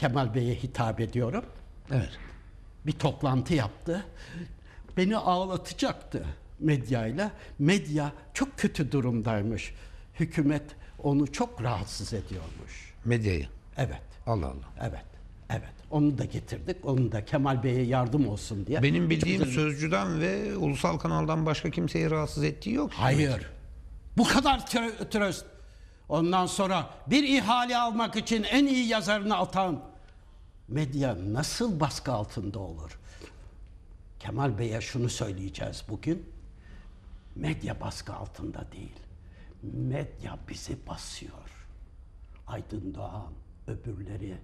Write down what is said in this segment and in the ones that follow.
Kemal Bey'e hitap ediyorum. Evet. Bir toplantı yaptı. Beni ağlatacaktı medyayla. Medya çok kötü durumdaymış. Hükümet onu çok rahatsız ediyormuş. Medyayı. Evet. Allah Allah. Evet. Evet. Onu da getirdik. Onu da Kemal Bey'e yardım olsun diye. Benim bildiğim Hiçbir- sözcüden ve ulusal kanaldan başka kimseyi rahatsız ettiği yok. Hayır. Bu kadar tröst. Ondan sonra bir ihale almak için en iyi yazarını atan medya nasıl baskı altında olur? Kemal Bey'e şunu söyleyeceğiz bugün. Medya baskı altında değil. Medya bizi basıyor. Aydın Doğan, öbürleri,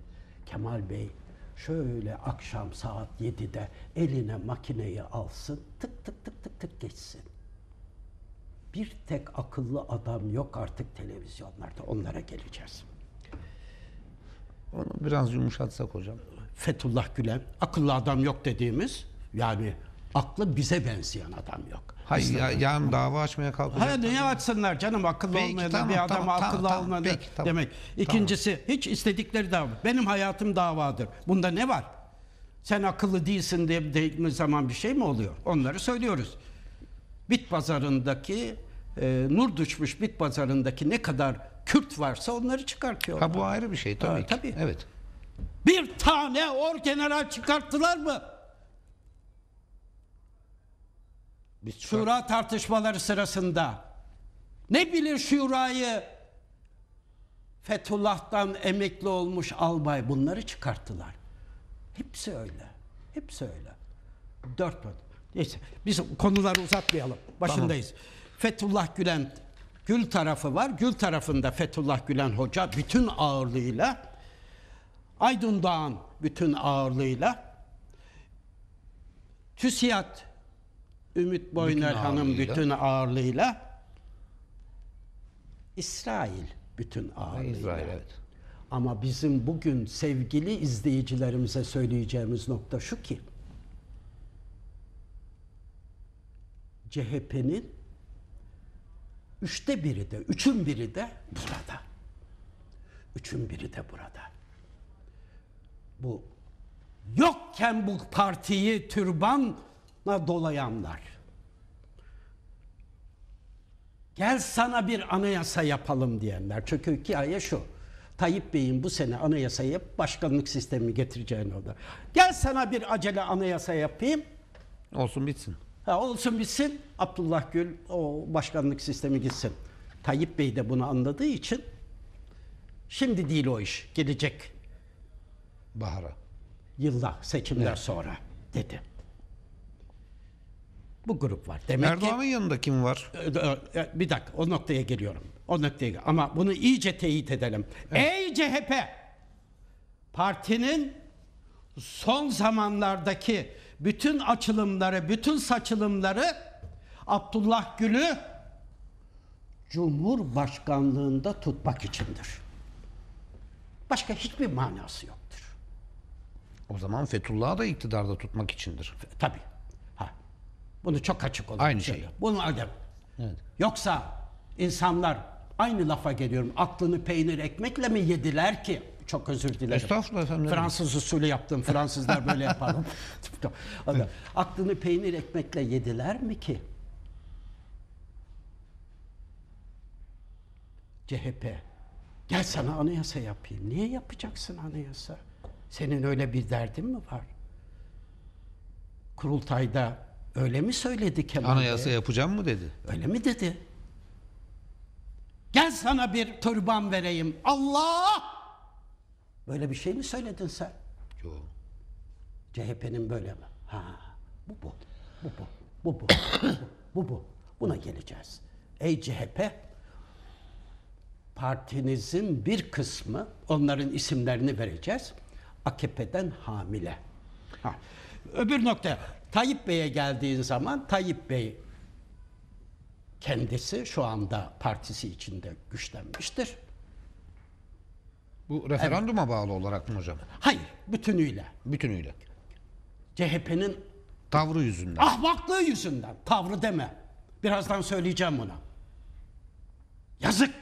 Kemal Bey şöyle akşam saat 7'de eline makineyi alsın, tık tık tık tık tık geçsin. Bir tek akıllı adam yok artık televizyonlarda. Onlara geleceğiz. Onu biraz yumuşatsak hocam. Fethullah Gülen akıllı adam yok dediğimiz yani aklı bize benzeyen adam yok. Hayır ya, yarın dava açmaya kalkacak. Hayır niye açsınlar canım akıllı Peki, olmayan tamam, bir adama tamam, akıllı tamam, olmayan peki, tamam. demek. İkincisi hiç istedikleri dava. Benim hayatım davadır. Bunda ne var? Sen akıllı değilsin diye dediğimiz zaman bir şey mi oluyor? Onları söylüyoruz. Bit pazarındaki e, nur düşmüş bit pazarındaki ne kadar Kürt varsa onları çıkartıyorlar. Ha bu ayrı bir şey tabii Ha, tabii. Evet. Bir tane orgeneral çıkarttılar mı? Biz Şura tartışmaları sırasında ne bilir şurayı Fethullah'tan emekli olmuş albay bunları çıkarttılar. Hepsi öyle. Hepsi öyle. Dört. Neyse biz konuları uzatmayalım. Başındayız. Fethullah Gülen Gül tarafı var. Gül tarafında Fethullah Gülen Hoca bütün ağırlığıyla Aydın Doğan bütün ağırlığıyla TÜSİAD Ümit Boyner Hanım ağırlığıyla. bütün ağırlığıyla İsrail bütün ağırlığıyla. İsrail evet. Ama bizim bugün sevgili izleyicilerimize söyleyeceğimiz nokta şu ki CHP'nin üçte biri de, üçün biri de burada. Üçün biri de burada. Bu yokken bu partiyi türbanla dolayanlar. Gel sana bir anayasa yapalım diyenler. Çünkü hikaye şu. Tayyip Bey'in bu sene anayasayı başkanlık sistemi getireceğini o da. Gel sana bir acele anayasa yapayım. Olsun bitsin. Ha, olsun bitsin. Abdullah Gül o başkanlık sistemi gitsin. Tayyip Bey de bunu anladığı için şimdi değil o iş. Gelecek Bahara. yılda seçimler sonra dedi. Bu grup var. Demek Erdoğan'ın yanında kim var? Bir dakika o noktaya geliyorum. O noktaya ama bunu iyice teyit edelim. Ey CHP partinin son zamanlardaki bütün açılımları, bütün saçılımları Abdullah Gül'ü Cumhurbaşkanlığında tutmak içindir. Başka hiçbir manası yoktur. O zaman Fethullah'ı da iktidarda tutmak içindir. Tabii. Ha. Bunu çok açık olarak Aynı şey. söylüyorum. Bunu öyle. Evet. Yoksa insanlar aynı lafa geliyorum. Aklını peynir ekmekle mi yediler ki? Çok özür dilerim. Estağfurullah efendim. Fransız usulü yaptım. Fransızlar böyle yapar. Aklını peynir ekmekle yediler mi ki? CHP. Gel sana anayasa yapayım. Niye yapacaksın anayasa? Senin öyle bir derdin mi var? Kurultayda öyle mi söyledi Kemal Anayasa Bey? yapacağım mı dedi. Öyle mi dedi? Gel sana bir turban vereyim. Allah! Böyle bir şey mi söyledin sen? Yok. CHP'nin böyle mi? Ha, bu bu. Bu bu. Bu bu. bu bu. Buna geleceğiz. Ey CHP, partinizin bir kısmı, onların isimlerini vereceğiz. AKP'den hamile. Ha. Öbür nokta, Tayyip Bey'e geldiğin zaman Tayyip Bey kendisi şu anda partisi içinde güçlenmiştir. Bu referanduma bağlı olarak mı hocam? Hayır, bütünüyle. Bütünüyle. CHP'nin Tavrı yüzünden. Ahmaklığı yüzünden. Tavrı deme. Birazdan söyleyeceğim buna. Yazık.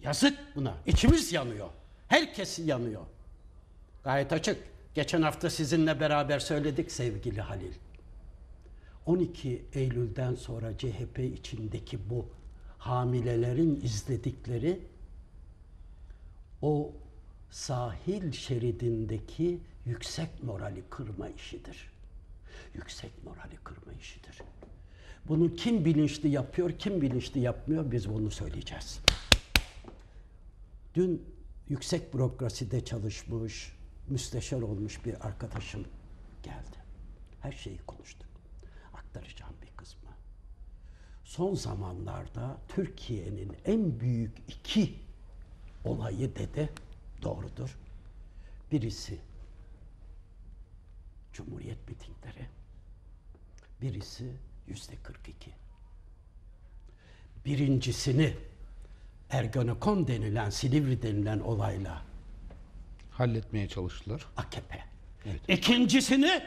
Yazık buna. İçimiz yanıyor. Herkes yanıyor. Gayet açık. Geçen hafta sizinle beraber söyledik sevgili Halil. 12 Eylül'den sonra CHP içindeki bu hamilelerin izledikleri o sahil şeridindeki yüksek morali kırma işidir. Yüksek morali kırma işidir. Bunu kim bilinçli yapıyor, kim bilinçli yapmıyor biz bunu söyleyeceğiz. Dün yüksek bürokraside çalışmış, müsteşar olmuş bir arkadaşım geldi. Her şeyi konuştuk. Aktaracağım bir kısmı. Son zamanlarda Türkiye'nin en büyük iki olayı dedi, doğrudur. Birisi Cumhuriyet mitingleri, birisi yüzde 42. Birincisini Ergenekon denilen, Silivri denilen olayla Halletmeye çalıştılar. AKP. İkincisini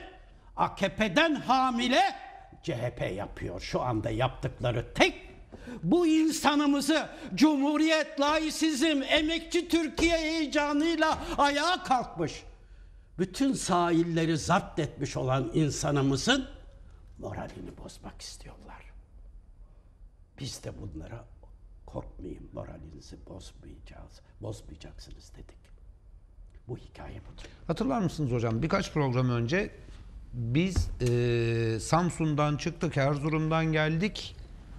AKP'den hamile CHP yapıyor. Şu anda yaptıkları tek bu insanımızı Cumhuriyet, laisizm, emekçi Türkiye heyecanıyla ayağa kalkmış. Bütün sahilleri zapt etmiş olan insanımızın moralini bozmak istiyorlar. Biz de bunlara korkmayın moralinizi bozmayacağız, bozmayacaksınız dedik. Bu hikaye budur. Hatırlar mısınız hocam birkaç program önce biz eee, Samsun'dan çıktık, Erzurum'dan geldik.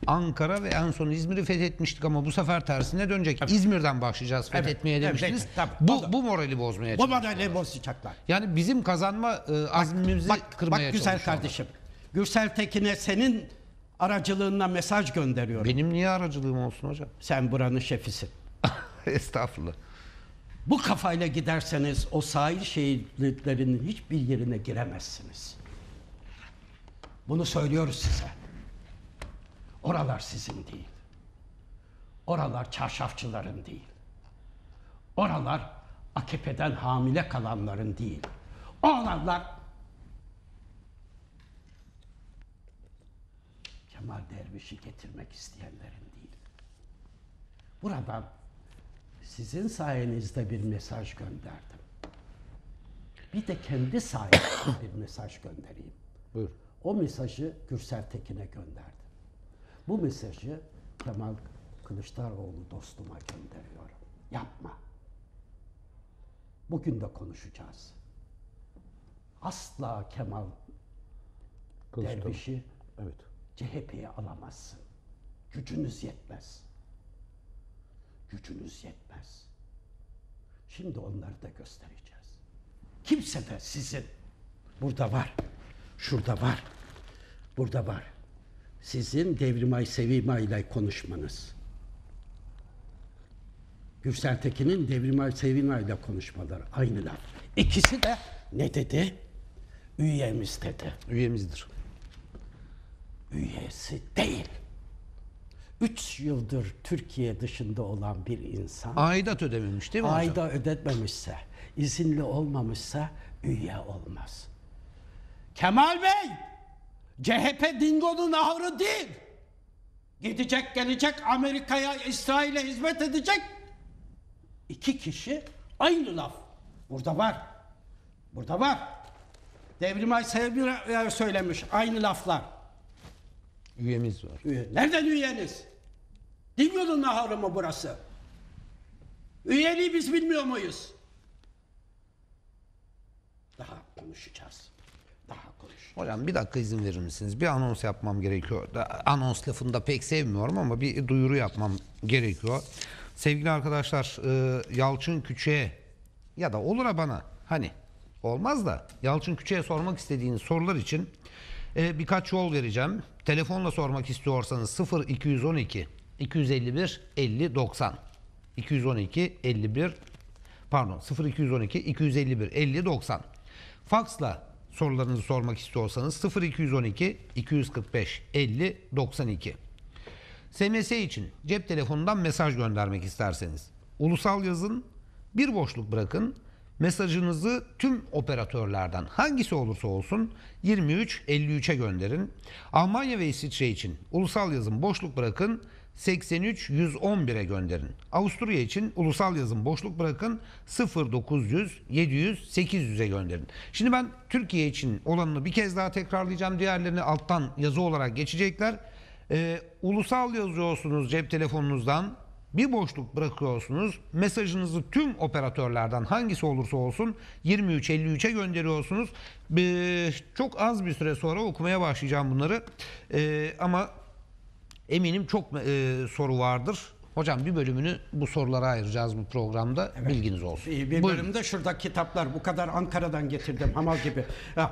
Ankara ve en son İzmir'i fethetmiştik ama bu sefer tersine dönecek. İzmir'den başlayacağız Evet, fethetmeye evet, demiştiniz. evet, tabii. bu, Oldu. bu morali bozmaya Bu morali bozacaklar. Yani bizim kazanma e, azmimizi Bak, kırmaya bak güzel kardeşim. Gürsel Tekin'e senin aracılığınla mesaj gönderiyorum. Benim niye aracılığım olsun hocam? Sen buranın şefisin. Estağfurullah. Bu kafayla giderseniz o sahil şehirlerinin hiçbir yerine giremezsiniz. Bunu söylüyoruz size. Oralar sizin değil. Oralar çarşafçıların değil. Oralar AKP'den hamile kalanların değil. Oralar Kemal Derviş'i getirmek isteyenlerin değil. Buradan sizin sayenizde bir mesaj gönderdim. Bir de kendi sayemde bir mesaj göndereyim. Buyur. O mesajı Gürsel Tekin'e gönderdim. Bu mesajı Kemal Kılıçdaroğlu dostuma gönderiyorum. Yapma. Bugün de konuşacağız. Asla Kemal Kılıçdaroğlu. Derviş'i Evet. CHP'ye alamazsın. Gücünüz yetmez. Gücünüz yetmez. Şimdi onları da göstereceğiz. Kimse de sizin burada var, şurada var, burada var. Sizin Devrimay Sevimay ile konuşmanız. Gürsel Tekin'in Devrimay Sevimay ile konuşmaları aynı laf. İkisi de ne dedi? Üyemiz dedi Üyemizdir. üyesi değil. Üç yıldır Türkiye dışında olan bir insan Aidat ödememiş değil mi hocam? ayda ödetmemişse, izinli olmamışsa üye olmaz. Kemal Bey, CHP Dingo'nun ahırı değil. Gidecek gelecek Amerika'ya, İsrail'e hizmet edecek. İki kişi aynı laf. Burada var. Burada var. Devrimay Sevgi söylemiş aynı laflar. Üyemiz var. Üye. Nereden üyeniz? Dingo'nun naharı mı burası? Üyeliği biz bilmiyor muyuz? Daha konuşacağız. Daha konuşacağız. Hocam bir dakika izin verir misiniz? Bir anons yapmam gerekiyor. Anons lafını da pek sevmiyorum ama bir duyuru yapmam gerekiyor. Sevgili arkadaşlar e, Yalçın Küçük'e ya da olur bana hani olmaz da Yalçın Küçük'e sormak istediğiniz sorular için e, birkaç yol vereceğim. Telefonla sormak istiyorsanız 0212 251 50 90 212 51 pardon 0212 251 50 90 Faksla sorularınızı sormak istiyorsanız 0212 245 50 92 SMS için cep telefonundan mesaj göndermek isterseniz ulusal yazın bir boşluk bırakın mesajınızı tüm operatörlerden hangisi olursa olsun 23 53'e gönderin. Almanya ve İsviçre için ulusal yazın boşluk bırakın 83 111'e gönderin. Avusturya için ulusal yazım boşluk bırakın 0900 700 800'e gönderin. Şimdi ben Türkiye için olanını bir kez daha tekrarlayacağım. Diğerlerini alttan yazı olarak geçecekler. Ee, ulusal yazıyorsunuz cep telefonunuzdan bir boşluk bırakıyorsunuz. Mesajınızı tüm operatörlerden hangisi olursa olsun 2353'e gönderiyorsunuz. Ee, çok az bir süre sonra okumaya başlayacağım bunları. Ee, ama eminim çok e, soru vardır. Hocam bir bölümünü bu sorulara ayıracağız bu programda. Bilginiz olsun. Bir Buyurun. bölümde şurada kitaplar bu kadar Ankara'dan getirdim hamal gibi.